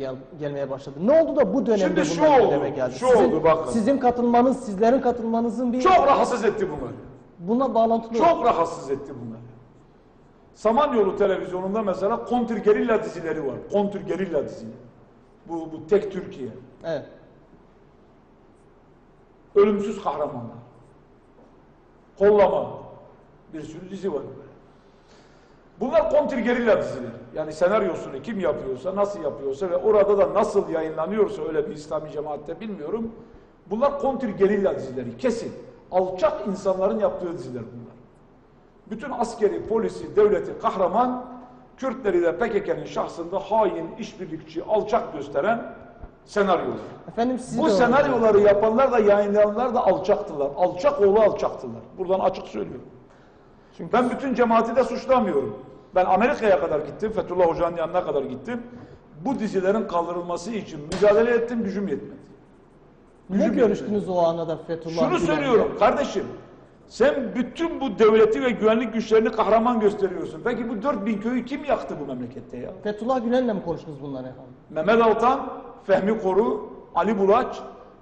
gel- gelmeye başladı. Ne oldu da bu dönemde Şimdi şu bunlar oldu, gündeme geldi? şu sizin, oldu bakın. Sizin katılmanız, sizlerin katılmanızın bir Çok rahatsız etti bunları. buna bağlantılı Çok rahatsız etti bunları. Samanyolu televizyonunda mesela kontrgerilla dizileri var. Kontrgerilla dizileri. Bu, bu tek Türkiye. Evet. Ölümsüz kahramanlar. Kollama. Bir sürü dizi var Bunlar kontrgerilla dizileri. Yani senaryosunu kim yapıyorsa, nasıl yapıyorsa ve orada da nasıl yayınlanıyorsa öyle bir İslami cemaatte bilmiyorum. Bunlar kontrgerilla dizileri. Kesin. Alçak insanların yaptığı diziler bunlar. Bütün askeri, polisi, devleti kahraman, Kürtleri de PKK'nın şahsında hain, işbirlikçi, alçak gösteren senaryolar. Efendim sizi Bu senaryoları yapanlar da yayınlayanlar da alçaktılar. Alçak oğlu alçaktılar. Buradan açık söylüyorum. Çünkü ben bütün cemaati de suçlamıyorum. Ben Amerika'ya kadar gittim. Fethullah Hoca'nın yanına kadar gittim. Bu dizilerin kaldırılması için mücadele ettim. Gücüm yetmedi. ne Gücüm görüştünüz o anada Fethullah Şunu söylüyorum kardeşim. Sen bütün bu devleti ve güvenlik güçlerini kahraman gösteriyorsun. Peki bu 4000 köyü kim yaktı bu memlekette ya? Fethullah Gülen'le mi konuştunuz bunları efendim? Mehmet Altan, Fehmi Koru, Ali Bulaç,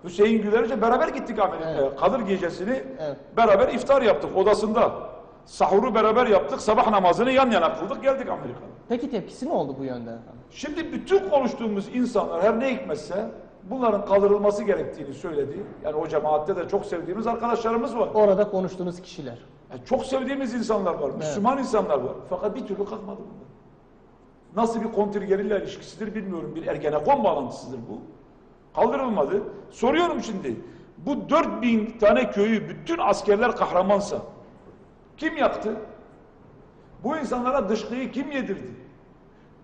Hüseyin Gülerce beraber gittik Amerika'ya. Evet. Kadir gecesini Evet. beraber iftar yaptık odasında. Sahuru beraber yaptık, sabah namazını yan yana kıldık, geldik Amerika'ya. Peki tepkisi ne oldu bu yönde efendim? Şimdi bütün konuştuğumuz insanlar her ne hikmetse bunların kaldırılması gerektiğini söyledi. Yani o cemaatte de çok sevdiğimiz arkadaşlarımız var. Orada konuştuğunuz kişiler. Yani çok sevdiğimiz insanlar var, Müslüman insanlar var. Fakat bir türlü kalkmadı bunlar. Nasıl bir kontrgerilla ilişkisidir bilmiyorum. Bir Ergenekon bağlantısıdır bu. Kaldırılmadı. Soruyorum şimdi. Bu 4000 tane köyü bütün askerler kahramansa kim yaktı? Bu insanlara dışkıyı kim yedirdi?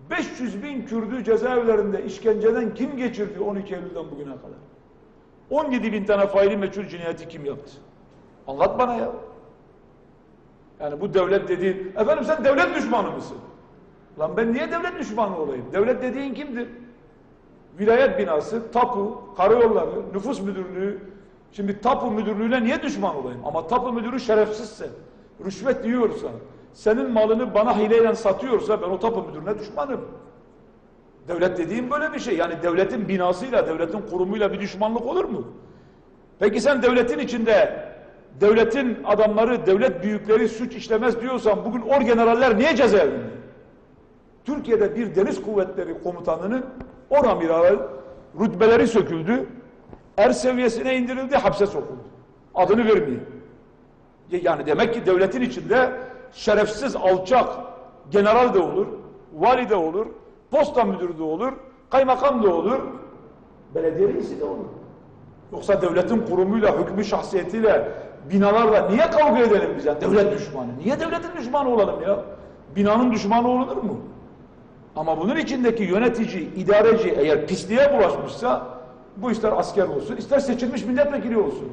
500 bin Kürdü cezaevlerinde işkenceden kim geçirdi 12 Eylül'den bugüne kadar? 17 bin tane faili meçhul cinayeti kim yaptı? Anlat bana ya. Yani bu devlet dediğin, efendim sen devlet düşmanı mısın? Lan ben niye devlet düşmanı olayım? Devlet dediğin kimdir? Vilayet binası, tapu, karayolları, nüfus müdürlüğü. Şimdi tapu müdürlüğüne niye düşman olayım? Ama tapu müdürü şerefsizse, rüşvet yiyorsa, senin malını bana hileyle satıyorsa ben o tapu müdürüne düşmanım. Devlet dediğim böyle bir şey. Yani devletin binasıyla, devletin kurumuyla bir düşmanlık olur mu? Peki sen devletin içinde devletin adamları, devlet büyükleri suç işlemez diyorsan bugün orgeneraller niye cezaevinde? Türkiye'de bir deniz kuvvetleri komutanının oramiral rütbeleri söküldü. Er seviyesine indirildi, hapse sokuldu. Adını vermeyeyim. Yani demek ki devletin içinde şerefsiz, alçak general de olur, vali de olur, posta müdürü de olur, kaymakam da olur, belediye reisi de olur. Yoksa devletin kurumuyla, hükmü şahsiyetiyle, binalarla niye kavga edelim biz ya? Devlet düşmanı. Niye devletin düşmanı olalım ya? Binanın düşmanı olunur mu? Ama bunun içindeki yönetici, idareci eğer pisliğe bulaşmışsa bu ister asker olsun, ister seçilmiş milletvekili olsun.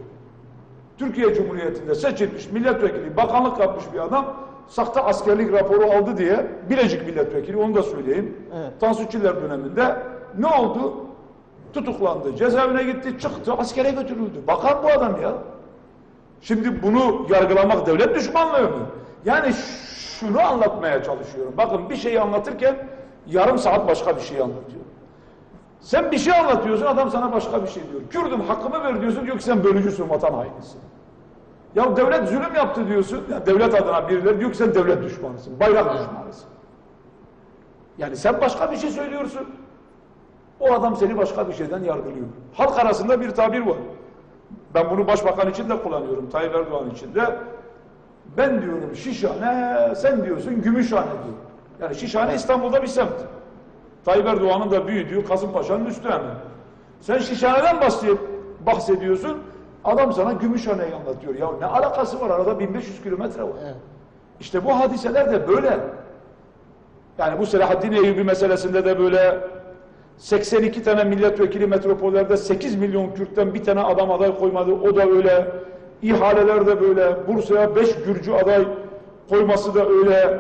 Türkiye Cumhuriyeti'nde seçilmiş milletvekili, bakanlık yapmış bir adam sahte askerlik raporu aldı diye Bilecik milletvekili onu da söyleyeyim. Evet. Tansu Çiller döneminde ne oldu? Tutuklandı, cezaevine gitti, çıktı, askere götürüldü. Bakan bu adam ya. Şimdi bunu yargılamak devlet düşmanlığı mı? Yani şunu anlatmaya çalışıyorum. Bakın bir şeyi anlatırken yarım saat başka bir şey anlatıyor. Sen bir şey anlatıyorsun adam sana başka bir şey diyor. Kürdüm hakkımı ver diyorsun diyor ki sen bölücüsün vatan hainisin. Ya devlet zulüm yaptı diyorsun. Ya devlet adına birileri diyor ki sen devlet düşmanısın. Bayrak düşmanısın. Yani sen başka bir şey söylüyorsun. O adam seni başka bir şeyden yargılıyor. Halk arasında bir tabir var. Ben bunu başbakan için de kullanıyorum. Tayyip Erdoğan için de. Ben diyorum Şişhane, sen diyorsun Gümüşhane diyor. Yani Şişhane İstanbul'da bir semt. Tayyip Erdoğan'ın da büyüdüğü Kasımpaşa'nın üstü hemen. Sen Şişhane'den bahsediyorsun. Adam sana Gümüşhane'yi anlatıyor. Ya ne alakası var? Arada 1500 kilometre var. Evet. İşte bu hadiseler de böyle. Yani bu Selahaddin Eyyubi meselesinde de böyle 82 tane milletvekili metropollerde 8 milyon Kürt'ten bir tane adam aday koymadı. O da öyle. İhaleler de böyle. Bursa'ya 5 Gürcü aday koyması da öyle.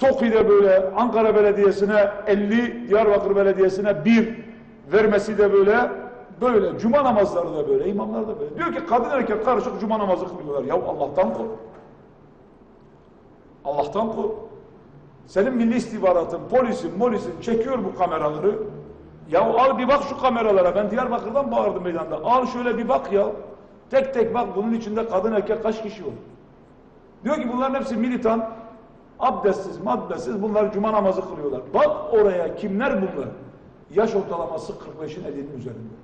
TOKİ'de böyle. Ankara Belediyesi'ne 50, Diyarbakır Belediyesi'ne 1 vermesi de böyle. Böyle. Cuma namazları da böyle. imamlar da böyle. Diyor ki kadın erkek karışık cuma namazı kılıyorlar. Ya Allah'tan kork. Allah'tan kork. Senin milli istihbaratın, polisin, molisin çekiyor bu kameraları. Ya al bir bak şu kameralara. Ben Diyarbakır'dan bağırdım meydanda. Al şöyle bir bak ya. Tek tek bak bunun içinde kadın erkek kaç kişi var. Diyor ki bunların hepsi militan. Abdestsiz, maddesiz bunlar cuma namazı kılıyorlar. Bak oraya kimler bunlar? Yaş ortalaması 45'in 50'nin üzerinde.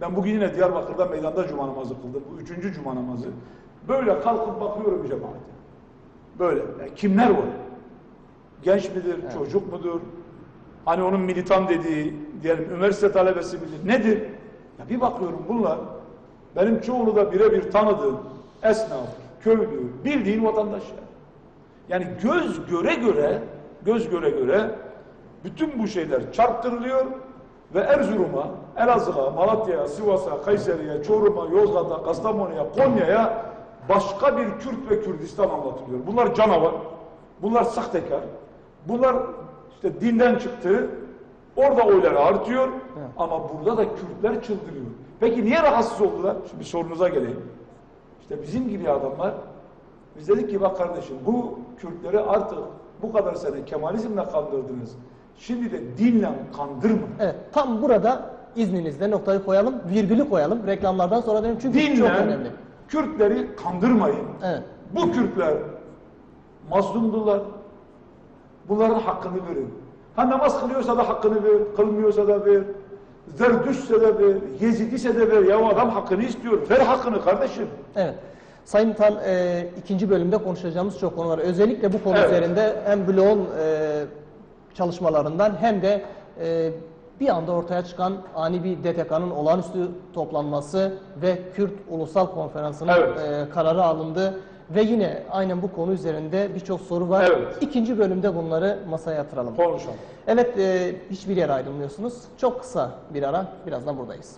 Ben bugün yine Diyarbakır'da meydanda cuma namazı kıldım. Bu üçüncü cuma namazı. Böyle kalkıp bakıyorum cemaate. Böyle. Ya kimler var? Genç midir, çocuk mudur? Hani onun militan dediği, diyelim üniversite talebesi midir? Nedir? Ya bir bakıyorum bunlar benim çoğunu da birebir tanıdığım esnaf, köylü, bildiğin vatandaş ya. Yani göz göre göre, göz göre göre bütün bu şeyler çarptırılıyor ve Erzurum'a, Elazığ'a, Malatya'ya, Sivas'a, Kayseri'ye, Çorum'a, Yozgat'a, Kastamonu'ya, Konya'ya başka bir Kürt ve Kürdistan anlatılıyor. Bunlar canavar, bunlar sahtekar, bunlar işte dinden çıktı, orada oyları artıyor ama burada da Kürtler çıldırıyor. Peki niye rahatsız oldular? Şimdi sorunuza geleyim. İşte bizim gibi adamlar biz dedik ki bak kardeşim bu Kürtleri artık bu kadar sene Kemalizmle kandırdınız. Şimdi de dinle kandırma. Evet, tam burada izninizle noktayı koyalım, virgülü koyalım. Reklamlardan sonra dönelim çünkü çok Dinle önemli. Kürtleri kandırmayın. Evet. Bu Kürtler mazlumdular. Bunların hakkını verin. Ha namaz kılıyorsa da hakkını ver, kılmıyorsa da ver. Zerdüşse de ver, Yezidise de ver. Ya o adam hakkını istiyor. Ver hakkını kardeşim. Evet. Sayın Tan, e, ikinci bölümde konuşacağımız çok konu var. Özellikle bu konu Evet. üzerinde hem bloğun e, çalışmalarından hem de e, bir anda ortaya çıkan ani bir DTK'nın olağanüstü toplanması ve Kürt Ulusal Konferansı'nın Evet. e, kararı alındı. Ve yine aynen bu konu üzerinde birçok soru var. Evet. İkinci bölümde bunları masaya yatıralım. Konuşalım. Evet, e, hiçbir yere ayrılmıyorsunuz. Çok kısa bir ara, birazdan buradayız.